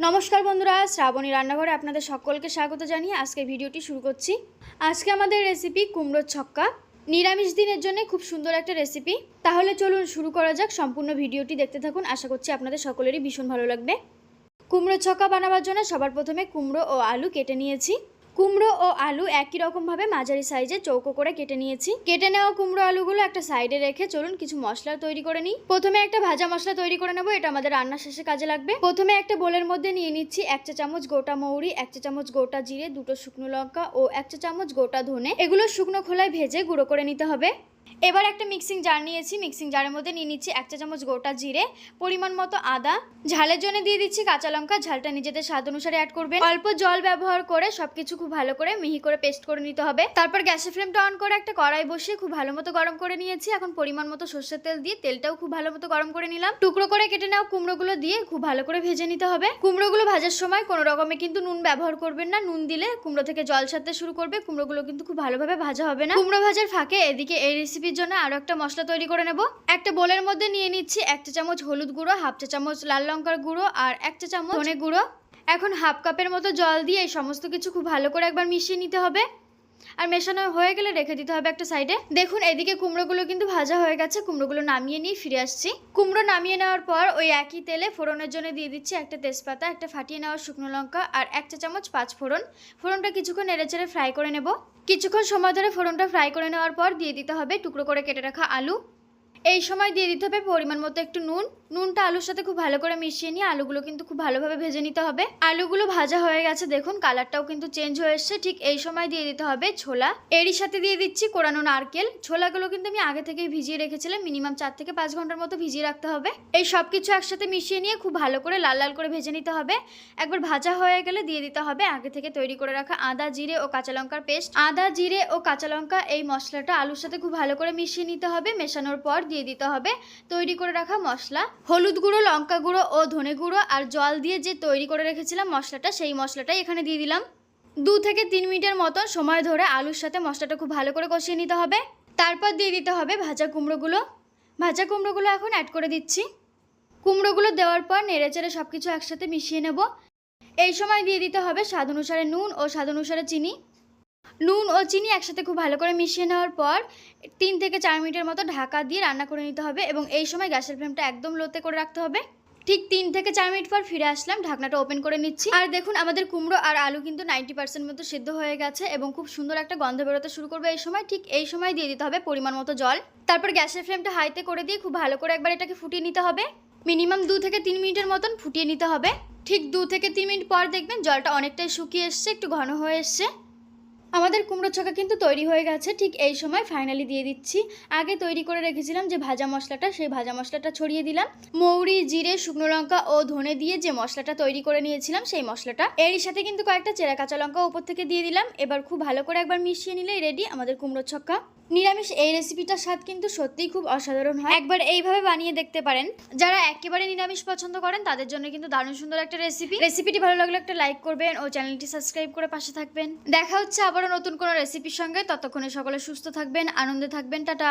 নমস্কার বন্ধুরা, শ্রাবণী রান্নাঘরে আপনাদের সকলকে স্বাগত জানিয়ে আজকে ভিডিওটি শুরু করছি। আজকে আমাদের রেসিপি কুমড়োর ছক্কা। নিরামিষ দিনের জন্য খুব সুন্দর একটা রেসিপি তাহলে চলুন শুরু করা যাক, সম্পূর্ণ ভিডিওটি দেখতে থাকুন, আশা করছি আপনাদের সকলেরই ভীষণ ভালো লাগবে। কুমড়ো ছক্কা বানাবার জন্য সবার প্রথমে কুমড়ো ও আলু কেটে নিয়েছি। কুমড়ো ও আলু একই রকমভাবে মাঝারি সাইজে চৌকো করে কেটে নিয়েছি। কেটে নেওয়া কুমড়ো আলুগুলো একটা সাইডে রেখে চলুন কিছু মশলা তৈরি করে নিই। প্রথমে একটা ভাজা মশলা তৈরি করে নেব, এটা আমাদের রান্নার শেষে কাজে লাগবে। প্রথমে একটা বোলের মধ্যে নিয়ে নিচ্ছি এক চা চামচ গোটা মৌরি, এক চা চামচ গোটা জিরে, দুটো শুকনো লঙ্কা ও এক চা চামচ গোটা ধনে। এগুলো শুকনো খোলায় ভেজে গুঁড়ো করে নিতে হবে। এবার একটা মিক্সিং জার নিয়েছি মিক্সিং জারের মধ্যে নিয়ে নিচ্ছি এক চা চামচ গোটা জিরে, পরিমাণ মতো আদা, ঝালের জন্য দিয়ে দিচ্ছি কাঁচা লঙ্কা, ঝালটা নিজেদের স্বাদ অনুসারে অ্যাড করবেন। অল্প জল ব্যবহার করে সবকিছু খুব ভালো করে মিহি করে পেস্ট করে নিতে হবে। তারপর গ্যাসের ফ্লেমটা অন করে একটা কড়াই বসিয়ে খুব ভালো মতো গরম করে নিয়েছি। এখন পরিমাণ মতো সর্ষের তেল দিয়ে তেলটাও খুব ভালো মতো গরম করে নিলাম। টুকরো করে কেটে নেওয়া কুমড়োগুলো দিয়ে খুব ভালো করে ভেজে নিতে হবে। কুমড়োগুলো ভাজার সময় কোনো রকমে কিন্তু নুন ব্যবহার করবেন না। নুন দিলে কুমড়ো থেকে জল ছাড়তে শুরু করবে। কুমড়োগুলো কিন্তু খুব ভালোভাবে ভাজা হবে না। কুমড়ো ভাজার ফাঁকে এদিকে এই রেসিপির জন্য আরও একটা মশলা তৈরি করে নেব। একটা বোলের মধ্যে নিয়ে নিচ্ছি এক চা চামচ হলুদ গুঁড়ো, হাফ চা চামচ লাল লঙ্কার গুঁড়ো আর এক চা চামচ ধনে গুঁড়ো। এখন হাফ কাপের মতো জল দিয়ে এই সমস্ত কিছু খুব ভালো করে একবার মিশিয়ে নিতে হবে। আর মেশানো হয়ে গেলে রেখে দিতে হবে একটা সাইডে। দেখুন, এদিকে কুমড়োগুলো কিন্তু ভাজা হয়ে গেছে। কুমড়োগুলো নামিয়ে নিয়ে ফিরে আসছি। কুমড়ো নামিয়ে নেওয়ার পর ওই একই তেলে ফোড়নের জন্য দিয়ে দিচ্ছি একটা তেজপাতা, একটা ফাটিয়ে নেওয়া শুকনো লঙ্কা আর এক চা চামচ পাঁচ ফোড়ন। ফোড়নটা কিছুক্ষণ নেড়েচেড়ে ফ্রাই করে নেব। কিছুক্ষণ সময় ধরে ফোড়নটা ফ্রাই করে নেওয়ার পর দিয়ে দিতে হবে টুকরো করে কেটে রাখা আলু। এই সময় দিয়ে দিতে হবে পরিমাণ মতো একটু নুন। নুনটা আলুর সাথে খুব ভালো করে মিশিয়ে নিয়ে আলুগুলো কিন্তু খুব ভালোভাবে ভেজে নিতে হবে। আলুগুলো ভাজা হয়ে গেছে, দেখুন কালারটাও কিন্তু চেঞ্জ হয়ে এসছে। ঠিক এই সময় দিয়ে দিতে হবে ছোলা। এরই সাথে দিয়ে দিচ্ছি কোরানো নারকেল। ছোলাগুলো কিন্তু আমি আগে থেকেই ভিজিয়ে রেখেছিলাম মিনিমাম চার থেকে পাঁচ ঘণ্টার মতো ভিজিয়ে রাখতে হবে। এই সব কিছু একসাথে মিশিয়ে নিয়ে খুব ভালো করে লাল লাল করে ভেজে নিতে হবে। একবার ভাজা হয়ে গেলে দিয়ে দিতে হবে আগে থেকে তৈরি করে রাখা আদা, জিরে ও কাঁচা লঙ্কার পেস্ট। আদা, জিরে ও কাঁচা লঙ্কা এই মশলাটা আলুর সাথে খুব ভালো করে মিশিয়ে নিতে হবে। মেশানোর পর দিয়ে দিতে হবে। তৈরি করে রাখা মশলা। হলুদ গুঁড়ো, লঙ্কা গুঁড়ো ও ধনে গুঁড়ো আর জল দিয়ে যে তৈরি করে রেখেছিলাম মশলাটা, সেই মশলাটাই এখানে দিয়ে দিলাম। দু থেকে তিন মিনিটের মতন সময় ধরে আলুর সাথে মশলাটা খুব ভালো করে কষিয়ে নিতে হবে। তারপর দিয়ে দিতে হবে ভাজা কুমড়োগুলো। ভাজা কুমড়োগুলো এখন অ্যাড করে দিচ্ছি। কুমড়োগুলো দেওয়ার পর নেড়েচেড়ে সব কিছু একসাথে মিশিয়ে নেব। এই সময় দিয়ে দিতে হবে স্বাদ অনুসারে নুন ও স্বাদ অনুসারে চিনি। নুন ও চিনি একসাথে খুব ভালো করে মিশিয়ে নেওয়ার পর তিন থেকে চার মিনিটের মতো ঢাকা দিয়ে রান্না করে নিতে হবে এবং এই সময় গ্যাসের ফ্লেমটা একদম লোতে করে রাখতে হবে। ঠিক তিন থেকে চার মিনিট পর ফিরে আসলাম, ঢাকনাটা ওপেন করে নিচ্ছি। আর দেখুন, আমাদের কুমড়ো আর আলু কিন্তু নাইনটি পার্সেন্ট মতো সিদ্ধ হয়ে গেছে এবং খুব সুন্দর একটা গন্ধ বেরোতে শুরু করবে এই সময়। ঠিক এই সময় দিয়ে দিতে হবে পরিমাণ মতো জল। তারপর গ্যাসের ফ্লেমটা হাইতে করে দিয়ে খুব ভালো করে একবার এটাকে ফুটিয়ে নিতে হবে। মিনিমাম দু থেকে তিন মিনিটের মতন ফুটিয়ে নিতে হবে। ঠিক দু থেকে তিন মিনিট পর দেখবেন জলটা অনেকটাই শুকিয়ে এসছে, একটু ঘন হয়ে এসছে। আমাদের কুমড়ো ছকা কিন্তু তৈরি হয়ে গেছে, ঠিক এই সময় ফাইনালি দিয়ে দিচ্ছি। আগে তৈরি করে রেখেছিলাম যে ভাজা মশলাটা, সেই ভাজা মশলাটা ছড়িয়ে দিলাম। মৌরি, জিরে, শুকনো লঙ্কা ও ধনে দিয়ে যে মশলাটা তৈরি করে নিয়েছিলাম, সেই মশলাটা। এরই সাথে কিন্তু কয়েকটা চেরা কাঁচা লঙ্কা উপর থেকে দিয়ে দিলাম। এবার খুব ভালো করে একবার মিশিয়ে নিলেই রেডি আমাদের কুমড়ো ছক্কা নিরামিষ এই রেসিপিটার স্বাদ কিন্তু সত্যিই খুব অসাধারণ হয়। একবার এইভাবে বানিয়ে দেখতে পারেন। যারা একেবারে নিরামিষ পছন্দ করেন, তাদের জন্য কিন্তু দারুণ সুন্দর একটা রেসিপি রেসিপিটি ভালো লাগলে একটা লাইক করবেন ও চ্যানেলটি সাবস্ক্রাইব করে পাশে থাকবেন। দেখা হচ্ছে আবারও নতুন কোনো রেসিপির সঙ্গে ততক্ষণে সকলে সুস্থ থাকবেন আনন্দে থাকবেন টাটা।